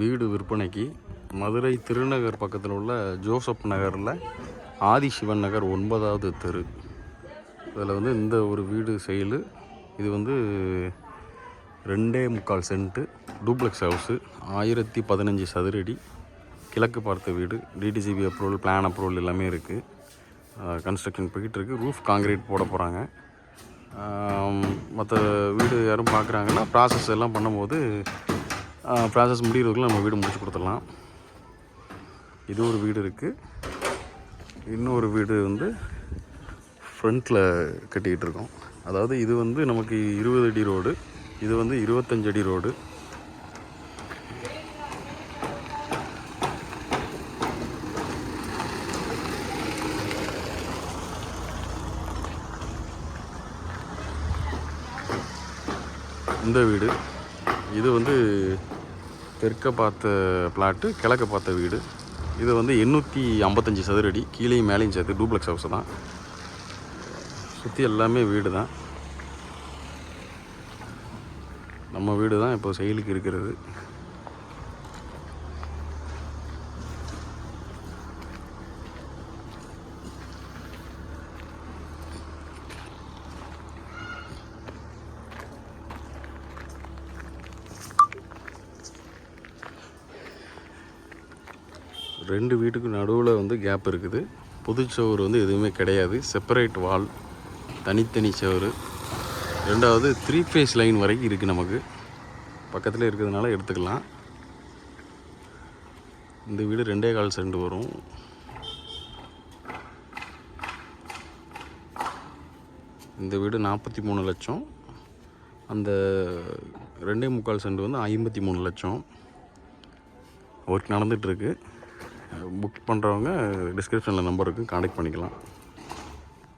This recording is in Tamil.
வீடு விற்பனைக்கு மதுரை திருநகர் பக்கத்தில் உள்ள ஜோசப் நகரில் ஆதிசிவன் நகர் ஒன்பதாவது தெரு. இதில் வந்து இந்த ஒரு வீடு செயலு. இது வந்து ரெண்டே முக்கால் சென்ட்டு டூப்ளெக்ஸ் ஹவுஸு ஆயிரத்தி பதினஞ்சு சதுரடி கிழக்கு பார்த்த வீடு டிடிசிபி அப்ரூவல் பிளான் அப்ரூவல் எல்லாமே இருக்குது கன்ஸ்ட்ரக்ஷன் போய்கிட்டு இருக்குது ரூஃப் காங்கிரீட் போட போகிறாங்க மற்ற வீடு யாரும் பார்க்குறாங்கன்னா ப்ராசஸ் எல்லாம் பண்ணும்போது ப்ராசஸ் முடிகிறதுக்குள்ள நம்ம வீடு முடிச்சு கொடுத்துடலாம். இது ஒரு வீடு இருக்குது இன்னொரு வீடு வந்து ஃப்ரண்ட்டில் கட்டிக்கிட்டு இருக்கோம். அதாவது இது வந்து நமக்கு இருபது அடி ரோடு இது வந்து இருபத்தஞ்சு அடி ரோடு இந்த வீடு இது வந்து தெற்க பார்த்த பிளாட்டு கிழக்க பார்த்த வீடு. இது வந்து எண்ணூற்றி ஐம்பத்தஞ்சு சதுரடி கீழேயும் மேலேயும் சேர்த்து டூப்ளெக்ஸ் ஹவுஸ் தான். சுற்றி எல்லாமே வீடு தான். நம்ம வீடு தான் இப்போ செயலுக்கு இருக்கிறது. ரெண்டு வீட்டுக்கு நடுவில் வந்து கேப் இருக்குது. புது புதுச்சவர் வந்து எதுவுமே கிடையாது. செப்பரேட் வால் தனித்தனி சவர் ரெண்டாவது த்ரீ ஃபேஸ் லைன் வரைக்கும் இருக்குது நமக்கு. பக்கத்தில் இருக்கிறதுனால எடுத்துக்கலாம். இந்த வீடு ரெண்டே கால் செண்டு வரும். இந்த வீடு நாற்பத்தி மூணு லட்சம். அந்த ரெண்டே முக்கால் செண்டு வந்து ஐம்பத்தி மூணு லட்சம். ஒர்க் நடந்துகிட்ருக்கு புக் பண்ணுறவங்க டிஸ்கிரிப்ஷனில் நம்பர் இருக்குது காண்டாக்ட் பண்ணிக்கலாம்.